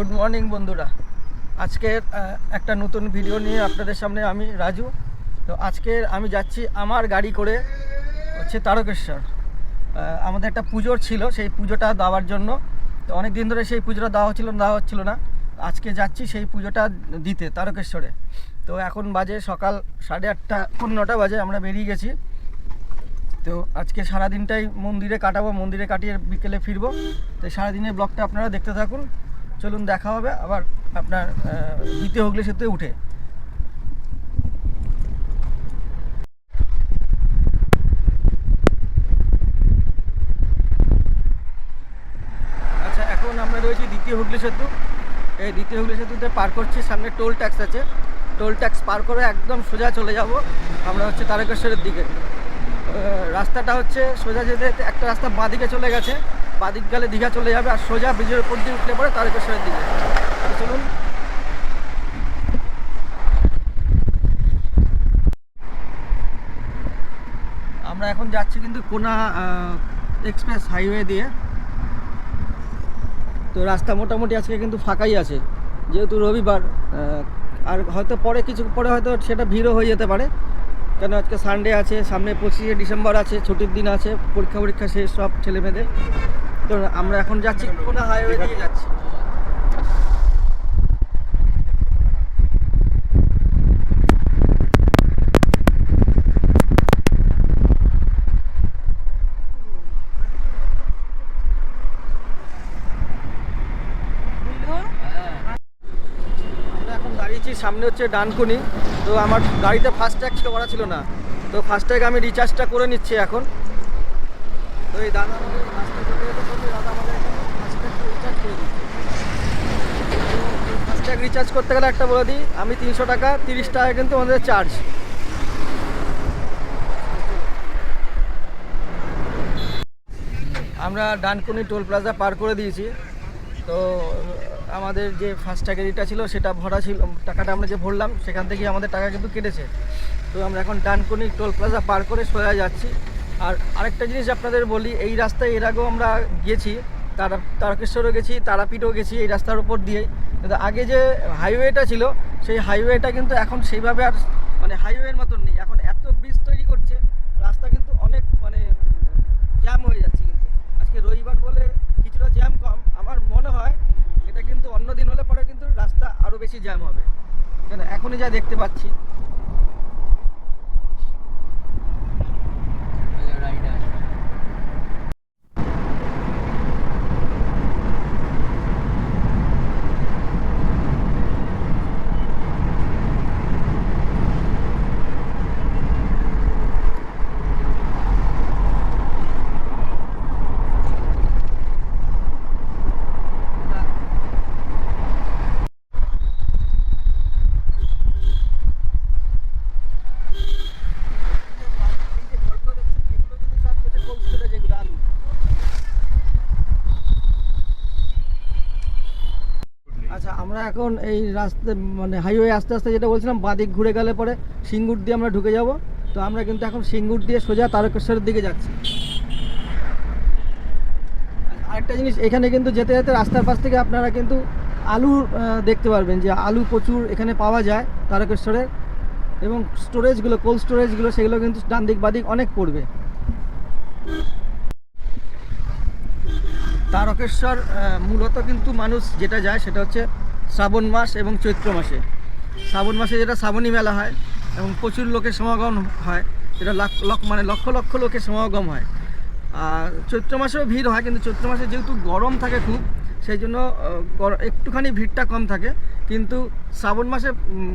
Good morning বন্ধুরা। আজকের একটা নতুন ভিডিও নিয়ে আপনাদের সামনে আমি, রাজু। তো আজকে আমি যাচ্ছি আমার গাড়ি করে হচ্ছে তারকেশ্বর। আমাদের একটা পুজোর ছিল, সেই পুজোটা দেওয়ার জন্য। তো অনেক দিন ধরে সেই পুজোটা দেওয়া হচ্ছিল দেওয়া হচ্ছিল না। আজকে যাচ্ছি সেই পুজোটা দিতে, তারকেশ্বরে। তো এখন বাজে সকাল সাড়ে আটটা, পনেরোটা বাজে, আমরা বেরিয়ে গেছি। তো আজকে সারাদিনটাই মন্দিরে কাটাবো, মন্দিরে কাটিয়ে বিকেলে ফিরবো। তো সারাদিনের ব্লগটা আপনারা দেখতে থাকুন। চলুন দেখা হবে, আবার আপনার দ্বিতীয় হুগলি সেতুতে উঠে। আচ্ছা এখন আমরা রয়েছি দ্বিতীয় হুগলি সেতু। এই দ্বিতীয় হুগলি সেতুতে পার করছি, সামনে টোল ট্যাক্স আছে। টোল ট্যাক্স পার করে একদম সোজা চলে যাব। আমরা হচ্ছে তারকেশ্বরের দিকে। রাস্তাটা হচ্ছে সোজা যেতে, একটা রাস্তা বাঁদিকে চলে গেছে। বাঁদিক গেলে দীঘা চলে যাবে আর সোজা ব্রিজের উপর দিয়ে উঠলে পরে তারকেশ্বরের দিকে। চলুন। আমরা এখন যাচ্ছি কিন্তু কোনা এক্সপ্রেস হাইওয়ে দিয়ে। তো রাস্তা মোটামুটি আজকে কিন্তু ফাঁকাই আছে, যেহেতু রবিবার আর হয়তো পরে কিছু, পরে হয়তো সেটা ভিড়ও হয়ে যেতে পারে। কেন আজকে সানডে আছে, সামনে পঁচিশে ডিসেম্বর আছে, ছুটির দিন আছে পরীক্ষা পরীক্ষা শেষ, সব ছেলেমেয়েদের। তো আমরা এখন যাচ্ছি কোনা হাইওয়ে দিয়ে যাচ্ছি। সামনে হচ্ছে ডানকুনি। তো আমার গাড়িতে ফাস্ট ট্যাগ করা ছিল না। তো ফাস্ট ট্যাগ আমি রিচার্জটা করে নিচ্ছি এখন। তো এই দাদা আমাদের এসে বলছে, দাদা আমাদের ফাস্ট্যাগ রিচার্জ করে দিচ্ছে ফাস্ট্যাগ রিচার্জ করতে গেলে একটা বলে দিই আমি তিনশো টাকা তিরিশ টাকা কিন্তু আমাদের চার্জ আমরা ডানকুনি টোল প্লাজা পার করে দিয়েছি। তো আমাদের যে ফার্স্ট ট্যাগেরিটা ছিল সেটা ভরা ছিল টাকাটা আমরা যে ভরলাম সেখান থেকে আমাদের টাকা কিন্তু কেটেছে। তো আমরা এখন ডানকুনি টোল প্লাজা পার করে সোজা যাচ্ছি। আর আরেকটা জিনিস আপনাদের বলি, এই রাস্তায় এর আগেও আমরা গেছি তারা, তারকেশ্বরও গেছি, তারাপীঠও গেছি এই রাস্তার উপর দিয়েই। কিন্তু আগে যে হাইওয়েটা ছিল, সেই হাইওয়েটা কিন্তু এখন সেইভাবে আর মানে হাইওয়ের মতন নেই। এখন এত ব্রিজ তৈরি করছে, রাস্তা কিন্তু অনেক মানে জ্যাম হয়ে যাচ্ছে কিন্তু। আজকে রবিবার বলে কিছুটা জ্যাম কম। আমার মনে হয় এটা কিন্তু অন্য দিন হলে পরে কিন্তু রাস্তা আরও বেশি জ্যাম হবে। কেন? এখনই যা দেখতে পাচ্ছি। আমরা এখন এই রাস্তা মানে হাইওয়ে আস্তে আস্তে যেটা বলছিলাম বাঁদিক ঘুরে গেলে পরে সিঙ্গুর দিয়ে আমরা ঢুকে যাব। তো আমরা কিন্তু এখন সিঙ্গুর দিয়ে সোজা তারকেশ্বরের দিকে যাচ্ছি। আরেকটা জিনিস, এখানে কিন্তু যেতে যেতে রাস্তার পাশ থেকে আপনারা কিন্তু আলু দেখতে পারবেন যে আলু প্রচুর এখানে পাওয়া যায় তারকেশ্বরের এবং স্টোরেজগুলো কোল্ড স্টোরেজগুলো সেগুলো কিন্তু ডান দিক বাদিক অনেক পড়বে। তারকেশ্বর মূলত কিন্তু মানুষ যেটা যায় সেটা হচ্ছে শ্রাবণ মাস এবং চৈত্র মাসে। শ্রাবণ মাসে যেটা শ্রাবণী মেলা হয় এবং প্রচুর লোকের সমাগম হয়, যেটা লক্ষ মানে লক্ষ লক্ষ লোকের সমাগম হয়। আর চৈত্র মাসেও ভিড় হয়, কিন্তু চৈত্র মাসে যেহেতু গরম থাকে খুব, সেই জন্য একটুখানি ভিড়টা কম থাকে। কিন্তু শ্রাবণ মাসে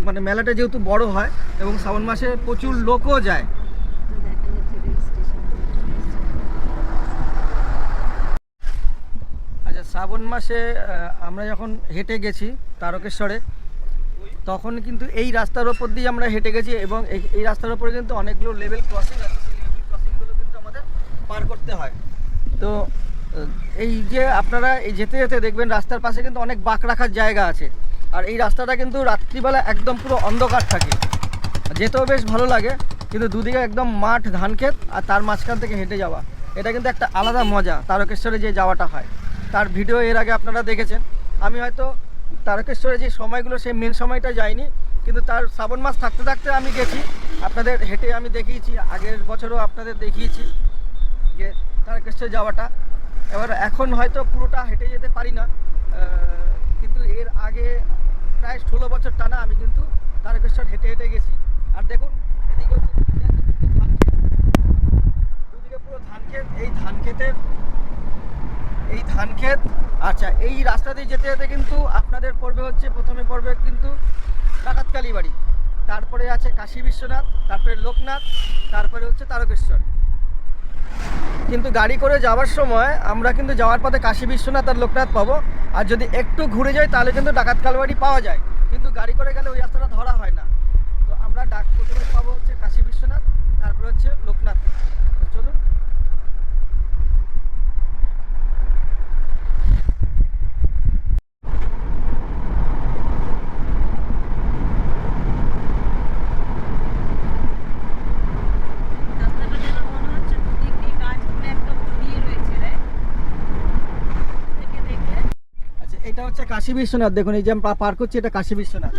মানে মেলাটা যেহেতু বড় হয় এবং শ্রাবণ মাসে প্রচুর লোকও যায় আচ্ছা শ্রাবণ মাসে আমরা যখন হেঁটে গেছি তারকেশ্বরে, তখন কিন্তু এই রাস্তার ওপর দিয়ে আমরা হেঁটে গেছি এবং এই- রাস্তার ওপরে কিন্তু অনেকগুলো লেভেল ক্রসিং আছে। সেই লেভেল ক্রসিংগুলো কিন্তু আমাদের পার করতে হয়। তো এই যে আপনারা এই যেতে যেতে দেখবেন রাস্তার পাশে কিন্তু অনেক বাঁক রাখার জায়গা আছে। আর এই রাস্তাটা কিন্তু রাত্রিবেলা একদম পুরো অন্ধকার থাকে। যেতেও বেশ ভালো লাগে, কিন্তু দুদিকে একদম মাঠ, ধান ক্ষেত আর তার মাঝখান থেকে হেঁটে যাওয়া। এটা কিন্তু একটা আলাদা মজা, তারকেশ্বরে যে যাওয়াটা হয়। তার ভিডিও এর আগে আপনারা দেখেছেন। আমি হয়তো তারকেশ্বরে যে সময়গুলো, সেই মেন সময়টা যায়নি কিন্তু তার শ্রাবণ মাস থাকতে থাকতে আমি গেছি। আপনাদের হেঁটে আমি দেখিয়েছি, আগের বছরও আপনাদের দেখিয়েছি যে তারকেশ্বর যাওয়াটা। এবার এখন হয়তো পুরোটা হেঁটে যেতে পারি না কিন্তু এর আগে প্রায় ষোলো বছর টানা আমি কিন্তু তারকেশ্বর হেঁটে হেঁটে গেছি। আর দেখুন, এদিকে হচ্ছে দুদিকে পুরো ধান ক্ষেত, এই ধান ক্ষেতের ধান ক্ষেত আচ্ছা এই রাস্তা দিয়ে যেতে যেতে কিন্তু আপনাদের পড়বে হচ্ছে, প্রথমে পড়বে কিন্তু ডাকাতকালী বাড়ি। তারপরে আছে কাশী বিশ্বনাথ, তারপরে লোকনাথ, তারপরে হচ্ছে তারকেশ্বর। কিন্তু গাড়ি করে যাওয়ার সময় আমরা কিন্তু যাওয়ার পথে কাশী বিশ্বনাথ আর লোকনাথ পাবো। আর যদি একটু ঘুরে যাই তাহলে কিন্তু ডাকাত কালবাড়ি পাওয়া যায়। কিন্তু গাড়ি করে গেলে ওই রাস্তাটা ধরা হয় না। তো আমরা ডাক প্রথমে পাবো হচ্ছে কাশী বিশ্বনাথ, তারপরে হচ্ছে লোকনাথ তো চলুন রাস্তাটা যেন মনে হচ্ছে দুদিক দিয়ে গাছগুলো একদম দিয়ে রয়েছে রে থেকে দেখলে আচ্ছা এটা হচ্ছে কাশী বিশ্বনাথ। দেখুন এই যে আমরা পার করছি এটা কাশী বিশ্বনাথ।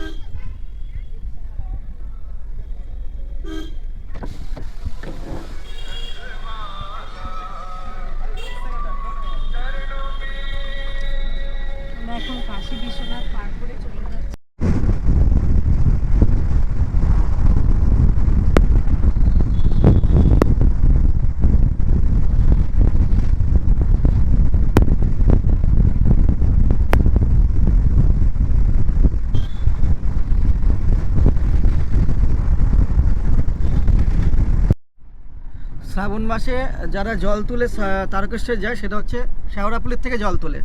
শ্রাবণ মাসে যারা জল তুলে তারকেশ্বর যায়, সেটা হচ্ছে শেওড়াপুলির থেকে জল তোলে।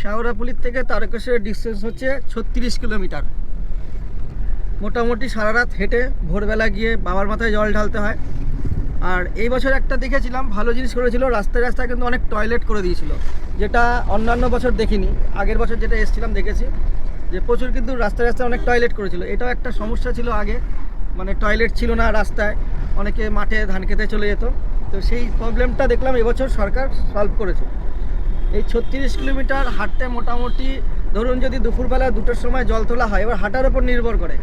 শেওড়াপুলির থেকে তারকেশ্বরের ডিস্টেন্স হচ্ছে ছত্রিশ কিলোমিটার। মোটামুটি সারা রাত হেঁটে ভোরবেলা গিয়ে বাবার মাথায় জল ঢালতে হয়। আর এই বছর একটা দেখেছিলাম, ভালো জিনিস করেছিল, রাস্তায় রাস্তায় কিন্তু অনেক টয়লেট করে দিয়েছিল। যেটা অন্যান্য বছর দেখিনি, আগের বছর যেটা এসেছিলাম দেখেছি, যে প্রচুর কিন্তু রাস্তায় রাস্তায় অনেক টয়লেট করেছিল। এটাও একটা সমস্যা ছিল আগে মানে টয়লেট ছিল না রাস্তায়, অনেকে মাঠে ধান খেতে চলে যেত। তো সেই প্রবলেমটা দেখলাম এবছর সরকার সলভ করেছে। এই ছত্রিশ কিলোমিটার হাঁটতে মোটামুটি ধরুন যদি দুপুরবেলা দুটোর সময় জল তোলা হয়, এবার হাঁটার ওপর নির্ভর করে।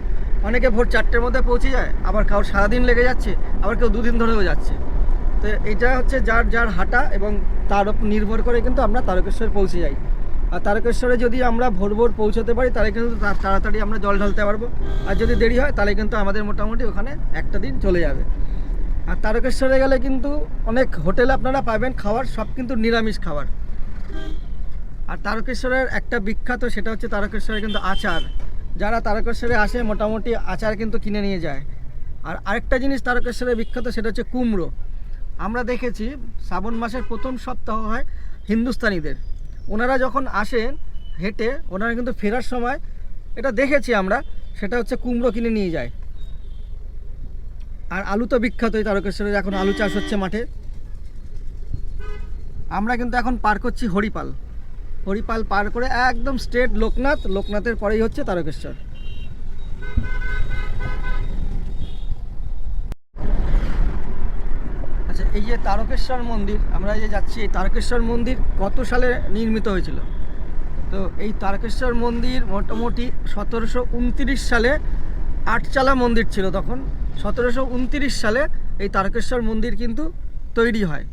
অনেকে ভোর চারটের মধ্যে পৌঁছে যায়, আবার কারোর সারাদিন লেগে যাচ্ছে, আবার কেউ দুদিন ধরেও যাচ্ছে। তো এটা হচ্ছে যার যার হাঁটা এবং তার উপর নির্ভর করে কিন্তু আমরা তারকেশ্বর পৌঁছে যাই। আর তারকেশ্বরে যদি আমরা ভোর ভোর পৌঁছতে পারি, তাহলে কিন্তু তাড়াতাড়ি আমরা জল ঢালতে পারব। আর যদি দেরি হয়, তাহলে কিন্তু আমাদের মোটামুটি ওখানে একটা দিন চলে যাবে। আর তারকেশ্বরে গেলে কিন্তু অনেক হোটেল আপনারা পাবেন খাবার সব কিন্তু নিরামিষ খাবার। আর তারকেশ্বরের একটা বিখ্যাত, সেটা হচ্ছে তারকেশ্বরে কিন্তু আচার। যারা তারকেশ্বরে আসে, মোটামুটি আচার কিন্তু কিনে নিয়ে যায়। আর আরেকটা জিনিস তারকেশ্বরে বিখ্যাত, সেটা হচ্ছে কুমড়ো। আমরা দেখেছি, শ্রাবণ মাসের প্রথম সপ্তাহ হয় হিন্দুস্তানিদের। ওনারা যখন আসেন হেঁটে, ওনারা কিন্তু ফেরার সময়, এটা দেখেছি আমরা, সেটা হচ্ছে কুমড়ো কিনে নিয়ে যায়। আর আলু তো বিখ্যাত এই তারকেশ্বরে এখন আলু চাষ হচ্ছে মাঠে। আমরা কিন্তু এখন পার করছি হরিপাল। হরিপাল পার করে একদম স্ট্রেট লোকনাথ, লোকনাথের পরেই হচ্ছে তারকেশ্বর। আচ্ছা এই যে তারকেশ্বর মন্দির, আমরা যে যাচ্ছি, এই তারকেশ্বর মন্দির কত সালে নির্মিত হয়েছিল? তো এই তারকেশ্বর মন্দির মোটামুটি সতেরোশো উনত্রিশ সালে আটচালা মন্দির ছিল তখন। সতেরোশো উনত্রিশ সালে এই তারকেশ্বর মন্দির কিন্তু তৈরি হয়।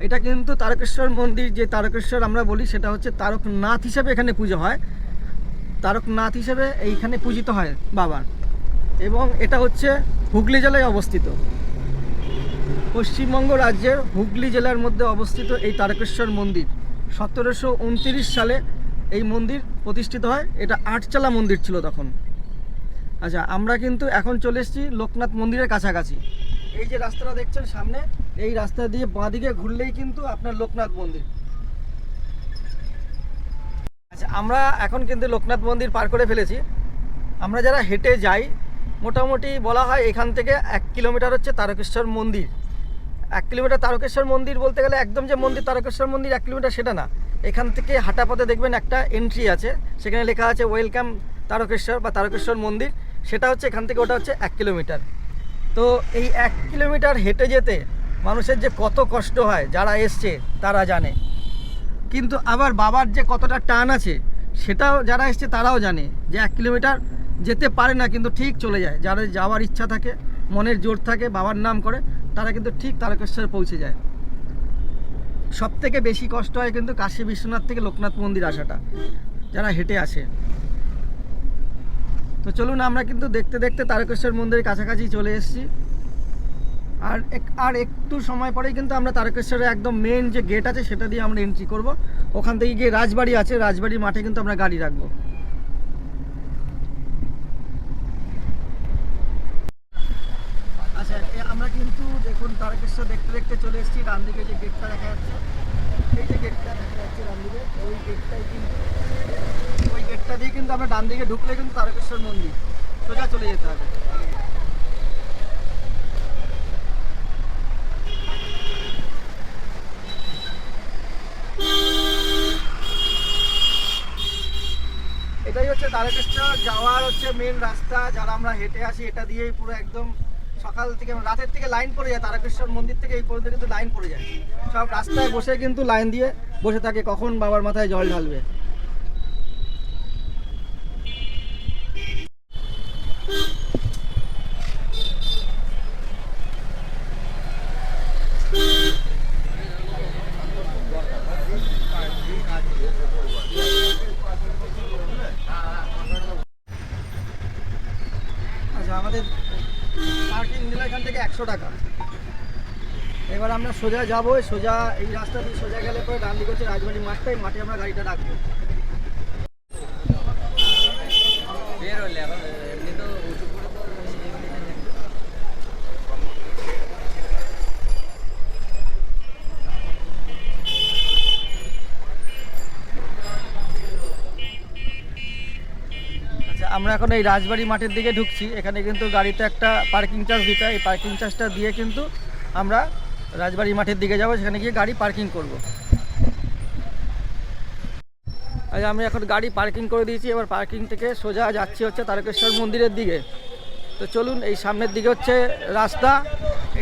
এটা কিন্তু তারকেশ্বর মন্দির যে তারকেশ্বর আমরা বলি, সেটা হচ্ছে তারকনাথ হিসেবে এখানে পুজো হয়। তারকনাথ হিসেবে এইখানে পূজিত হয় বাবার। এবং এটা হচ্ছে হুগলি জেলায় অবস্থিত। পশ্চিমবঙ্গ রাজ্যের হুগলি জেলার মধ্যে অবস্থিত এই তারকেশ্বর মন্দির। সতেরোশো উনত্রিশ সালে এই মন্দির প্রতিষ্ঠিত হয়। এটা আটচালা মন্দির ছিল তখন। আচ্ছা আমরা কিন্তু এখন চলে এসেছি লোকনাথ মন্দিরের কাছাকাছি। এই যে রাস্তাটা দেখছেন সামনে, এই রাস্তা দিয়ে বাঁদিকে ঘুরলেই কিন্তু আপনার লোকনাথ মন্দির। আচ্ছা আমরা এখন কিন্তু লোকনাথ মন্দির পার করে ফেলেছি। আমরা যারা হেঁটে যাই, মোটামুটি বলা হয় এখান থেকে এক কিলোমিটার হচ্ছে তারকেশ্বর মন্দির। এক কিলোমিটার তারকেশ্বর মন্দির বলতে গেলে একদম যে মন্দির, তারকেশ্বর মন্দির এক কিলোমিটার সেটা না। এখান থেকে হাঁটা পথে দেখবেন একটা এন্ট্রি আছে, সেখানে লেখা আছে ওয়েলকাম তারকেশ্বর বা তারকেশ্বর মন্দির। সেটা হচ্ছে এখান থেকে ওটা হচ্ছে এক কিলোমিটার। তো এই এক কিলোমিটার হেঁটে যেতে মানুষের যে কত কষ্ট হয়, যারা এসছে তারা জানে। কিন্তু আবার বাবার যে কতটা টান আছে, সেটাও যারা এসছে তারাও জানে যে এক কিলোমিটার যেতে পারে না, কিন্তু ঠিক চলে যায়। যারা যাওয়ার ইচ্ছা থাকে, মনের জোর থাকে, বাবার নাম করে, তারা কিন্তু ঠিক তারকেশ্বরে পৌঁছে যায়। সব থেকে বেশি কষ্ট হয় কিন্তু কাশী বিশ্বনাথ থেকে লোকনাথ মন্দির আসাটা, যারা হেঁটে আসে। তো চলুন আমরা কিন্তু দেখতে দেখতে তারকেশ্বর মন্দিরের কাছাকাছি চলে এসেছি। আর আর একটু সময় পরেই কিন্তু আমরা তারকেশ্বরের একদম মেন যে গেট আছে সেটা দিয়ে আমরা এন্ট্রি করব। ওখান থেকে গিয়ে রাজবাড়ি আছে, রাজবাড়ির মাঠে কিন্তু আমরা গাড়ি রাখব। আচ্ছা আমরা কিন্তু দেখুন তারকেশ্বর দেখতে দেখতে চলে এসেছি, ডান যে গেটটা দেখা যাচ্ছে, এই যে গেটটা দেখা যাচ্ছে ডান ওই গেটটাই কিন্তু গেটটা দিয়ে কিন্তু আমরা ডান দিকে ঢুকলে কিন্তু তারকেশ্বর মন্দির। সোজা চলে যেতে হবে। এটাই হচ্ছে তারকেশ্বর, যাওয়ার হচ্ছে মেন রাস্তা। যারা আমরা হেঁটে আসি, এটা দিয়েই পুরো একদম সকাল থেকে রাতের থেকে লাইন পড়ে যায়। তারকেশ্বর মন্দির থেকে এই পর্যন্ত কিন্তু লাইন পড়ে যায়। সব রাস্তায় বসে কিন্তু লাইন দিয়ে বসে থাকে। কখন বাবার মাথায় জল ঢালবে আচ্ছা আমাদের পার্কিং নিল এখান থেকে একশো টাকা। এবার আমরা সোজা যাব, সোজা এই রাস্তা দিয়ে সোজা গেলে পরে ডান দিকে হচ্ছে রাজবাড়ি মাঠটাই, মাঠে আমরা গাড়িটা রাখব। আমরা এখন এই রাজবাড়ি মাঠের দিকে ঢুকছি। এখানে কিন্তু গাড়িতে একটা পার্কিং চার্জ দিতে এই পার্কিং চার্জটা দিয়ে কিন্তু আমরা রাজবাড়ি মাঠের দিকে যাব, সেখানে গিয়ে গাড়ি পার্কিং করব। আচ্ছা আমি এখন গাড়ি পার্কিং করে দিয়েছি। এবার পার্কিং থেকে সোজা যাচ্ছি হচ্ছে তারকেশ্বর মন্দিরের দিকে। তো চলুন, এই সামনের দিকে হচ্ছে রাস্তা।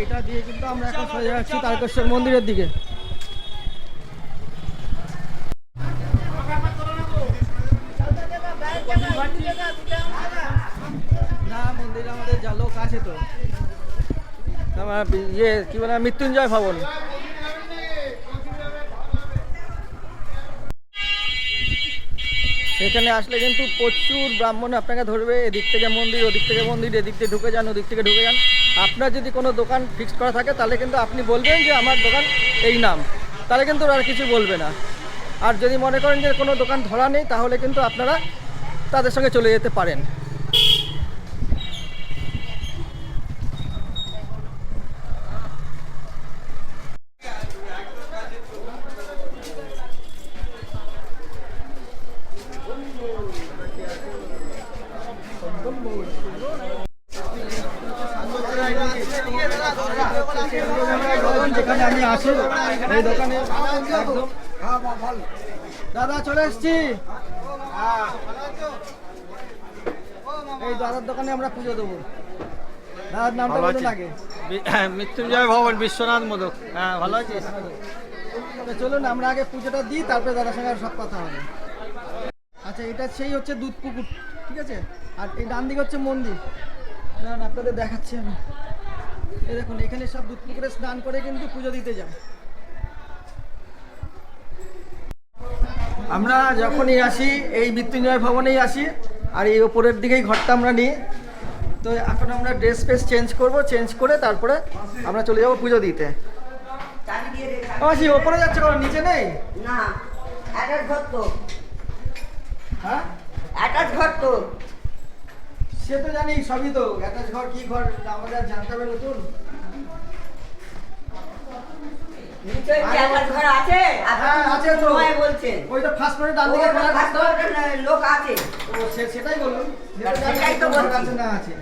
এইটা দিয়ে কিন্তু আমরা এখন সোজা যাচ্ছি তারকেশ্বর মন্দিরের দিকে না মন্দিরে আমাদের যা লোক আছে তো আমার ইয়ে কি বলে, মৃত্যুঞ্জয় ভবন। সেখানে আসলে কিন্তু প্রচুর ব্রাহ্মণ আপনাকে ধরবে, এদিক থেকে মন্দির, ওদিক থেকে মন্দির, এদিক থেকে ঢুকে যান, ওদিক থেকে ঢুকে যান। আপনার যদি কোনো দোকান ফিক্সড করা থাকে, তাহলে কিন্তু আপনি বলবেন যে আমার দোকান এই নাম। তাহলে কিন্তু আর কিছু বলবে না। আর যদি মনে করেন যে কোনো দোকান ধরা নেই, তাহলে কিন্তু আপনারা তাদের সঙ্গে চলে যেতে পারেন। যেখানে আমি আসি এই দোকানে দাদা চলে এসছি। এই দাদার দোকানে আমরা পুজো দেবো। দাদার নামটা বলুন আগে। হ্যাঁ, মৃত্যুঞ্জয় ভবন বিশ্বনাথ মোদক। হ্যাঁ ভালো আছিস চলুন আমরা আগে পুজোটা দিই তারপরে দাদার সঙ্গে সব কথা হবে। আচ্ছা এটা সেই হচ্ছে দুধ পুকুর ঠিক আছে? আর এই ডান দিকে হচ্ছে মন্দির। না, আপনাদের দেখাচ্ছি আমি। এই দেখুন এখানে সব দুধ পুকুরে স্নান করে কিন্তু পুজো দিতে যায় আমরা যখনই আসি এই মৃত্যুঞ্জয় ভবনেই আসি আর এই ওপরের দিকেই ঘরটা আমরা নিই। তো এখন আমরা ড্রেস ফ্রেস চেঞ্জ করব চেঞ্জ করে তারপরে আমরা চলে যাব পুজো দিতে। ওপরে যাচ্ছে কোনো? নিচে নেই? না অ্যাটাচ ঘর তো। হ্যাঁ? অ্যাটাচ ঘর তো। সে তো জানি সবই তো। অ্যাটাচ ঘর কি ঘর? আমাদের আর জানতে হবে নতুন। হ্যাঁ, সেটাই না আছে।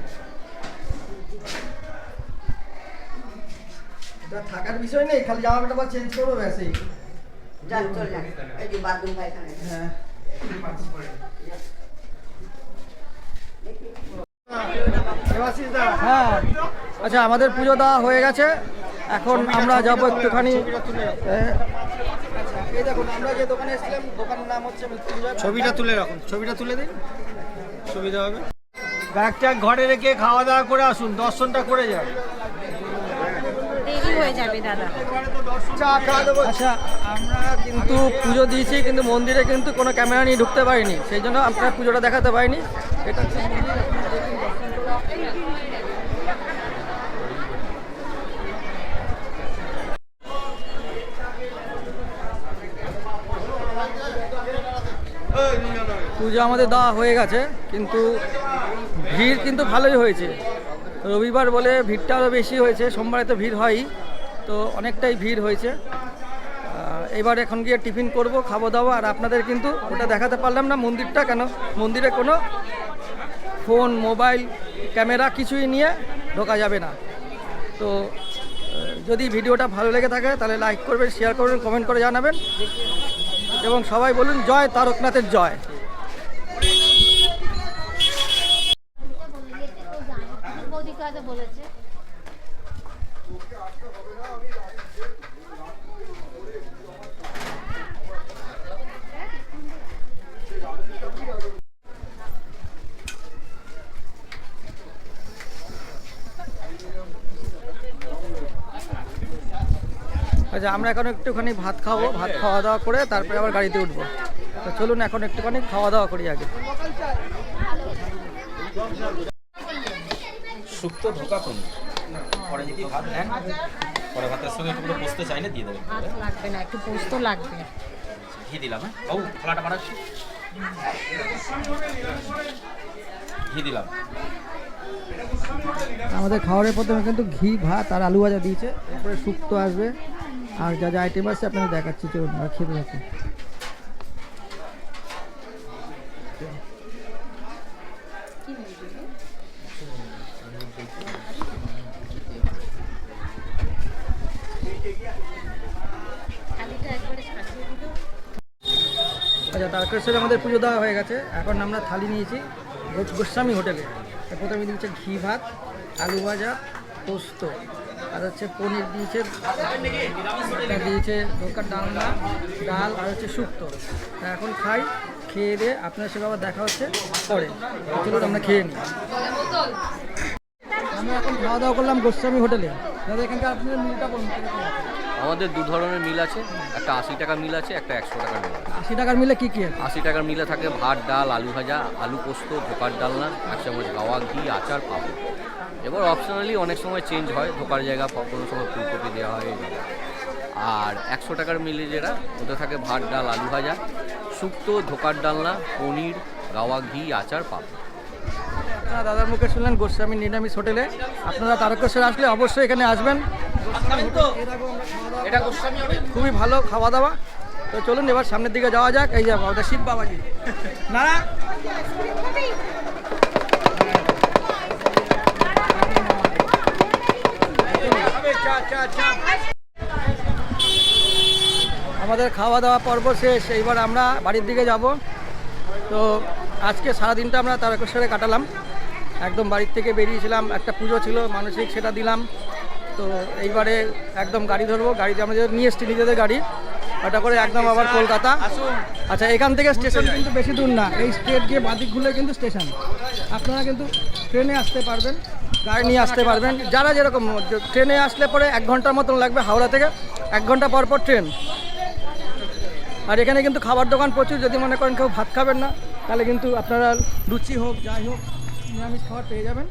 থাকার বিষয় নেই খালি জামা প্যান্ট চেঞ্জ করব ব্যাসই যান চল যান এই যে বাথরুম পায়খানা। হ্যাঁ। হ্যাঁ। আচ্ছা আমাদের পুজো দেওয়া হয়ে গেছে। এখন আমরা যাব একটুখানি। এ, এই দেখুন আমরা যে দোকানে এসেছিলাম দোকানের নাম হচ্ছে মৃত্যুঞ্জয় ছবিটা তুলে রাখুন ছবিটা তুলে দিন। সুবিধা হবে। ব্যাগ ট্যাগ ঘরে রেখে খাওয়া দাওয়া করে আসুন দর্শনটা করে যান। যাবে আচ্ছা আমরা কিন্তু পুজো দিয়েছি কিন্তু মন্দিরে কিন্তু কোনো ক্যামেরা নিয়ে ঢুকতে পারিনি। সেই জন্য আপনারা পুজোটা দেখাতে পারিনি। এটা হচ্ছে মন্দির, আপনারা দেখুন, দর্শন করে পুজো আমাদের দেওয়া হয়ে গেছে, কিন্তু ভিড় কিন্তু ভালোই হয়েছে। রবিবার বলে ভিড়টা আরও বেশি হয়েছে, সোমবারে তো ভিড় হয়ই, তো অনেকটাই ভিড় হয়েছে। এবার এখন গিয়ে টিফিন করব, খাব দাবো, আর আপনাদের কিন্তু ওটা দেখাতে পারলাম না মন্দিরটা কেন, মন্দিরে কোনো ফোন, মোবাইল, ক্যামেরা কিছুই নিয়ে ঢোকা যাবে না। তো যদি ভিডিওটা ভালো লেগে থাকে, তাহলে লাইক করবেন শেয়ার করবেন কমেন্ট করে জানাবেন। এবং সবাই বলুন, জয় তারকনাথের জয়। বলেছে। আচ্ছা আমরা এখন একটুখানি ভাত খাব ভাত খাওয়া দাওয়া করে তারপরে আবার গাড়িতে উঠবো। তো চলুন এখন একটুখানি খাওয়া দাওয়া করি আগে। শুক্তো ঢোকা কমি পরে যদি ভাত নেন। পরে ভাতের সঙ্গে একটু করে বসতে চাইলে দিয়ে দেবেন। ভাত লাগবে না একটু পোস্ত লাগবে। ঘি দিলাম হ্যাঁ? বাবু থালাটা বাড়াচ্ছি। ঘি দিলাম। আমাদের খাবারের প্রথমে কিন্তু ঘি ভাত আর আলু ভাজা দিয়েছে। তারপরে শুক্তো আসবে। আর যা যা আইটেম আছে আপনাদের দেখাচ্ছি, চলুন আর খেতে থাকি আচ্ছা তারকেশ্বরে আমাদের পুজো দেওয়া হয়ে গেছে। এখন আমরা থালি নিয়েছি গোস্বামী হোটেলে। প্রথমে দিচ্ছে ঘি ভাত, আলু ভাজা, পোস্ত। আর হচ্ছে পনির দিয়েছে দিয়েছে ধোকার ডালনা, ডাল আর হচ্ছে শুক্তো। এখন খাই, খেয়ে দিয়ে আপনার সঙ্গে আবার দেখা হচ্ছে পরে। চলুন আমরা খেয়ে নিই। আমরা এখন খাওয়া দাওয়া করলাম গোস্বামী হোটেলে। দাদা এখানকার আপনাদের মিলটা? আমাদের দু ধরনের মিল আছে। একটা আশি টাকার মিল আছে একটা একশো টাকার মিল আছে। আশি টাকার মিলে কী কী আছে? আশি টাকার মিলে থাকে ভাত ডাল আলু ভাজা আলু পোস্ত ধোকার ডালনা এক চামচ গাওয়া ঘি আচার পাপড়। এবার অপশনালি অনেক সময় চেঞ্জ হয় ধোকার জায়গা কোনো সময় ফুলকপি দেওয়া হয়। আর একশো টাকার মিলে যেটা ওতে থাকে ভাত ডাল আলু ভাজা শুক্তো ধোকার ডালনা পনির গাওয়া ঘি আচার পাপড়। আপনারা দাদার মুখে শুনলেন গোস্বামী নিরামিষ হোটেলে। আপনারা তারকেশ্বর আসলে অবশ্যই এখানে আসবেন। খুবই ভালো খাওয়া দাওয়া তো চলুন এবার সামনের দিকে যাওয়া যাক। এই যাব ওটা শিব বাবাজি। না আমাদের খাওয়া দাওয়া পর্ব শেষ। এইবার আমরা বাড়ির দিকে যাব। তো আজকে সারাদিনটা আমরা তারকেশ্বরে কাটালাম। একদম বাড়ির থেকে বেরিয়েছিলাম। একটা পুজো ছিল, মানসিক সেটা দিলাম। তো এইবারে একদম গাড়ি ধরবো গাড়িতে আমরা নিয়ে এসছি নিজেদের গাড়ি ওটা করে একদম আবার কলকাতা। আচ্ছা এখান থেকে স্টেশন কিন্তু বেশি দূর না এই স্টেট গিয়ে বাদিক ঘুরলে কিন্তু স্টেশন। আপনারা কিন্তু ট্রেনে আসতে পারবেন গাড়ি নিয়ে আসতে পারবেন যারা যেরকম ট্রেনে আসলে পরে এক ঘণ্টার মতন লাগবে হাওড়া থেকে এক ঘণ্টা পর পর ট্রেন। আর এখানে কিন্তু খাবার দোকান প্রচুর যদি মনে করেন কেউ ভাত খাবেন না তাহলে কিন্তু আপনারা লুচি হোক যাই হোক নিরামিষ খাবার পেয়ে যাবেন।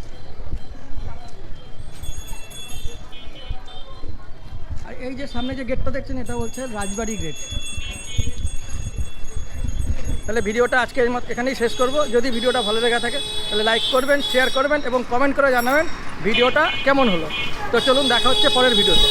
এই যে সামনে যে গেটটা দেখছেন, এটা হচ্ছে রাজবাড়ি গেট তাহলে ভিডিওটা আজকে এখানেই শেষ করব। যদি ভিডিওটা ভালো লেগে থাকে, তাহলে লাইক করবেন শেয়ার করবেন এবং কমেন্ট করে জানাবেন ভিডিওটা কেমন হলো। তো চলুন, দেখা হচ্ছে পরের ভিডিওতে।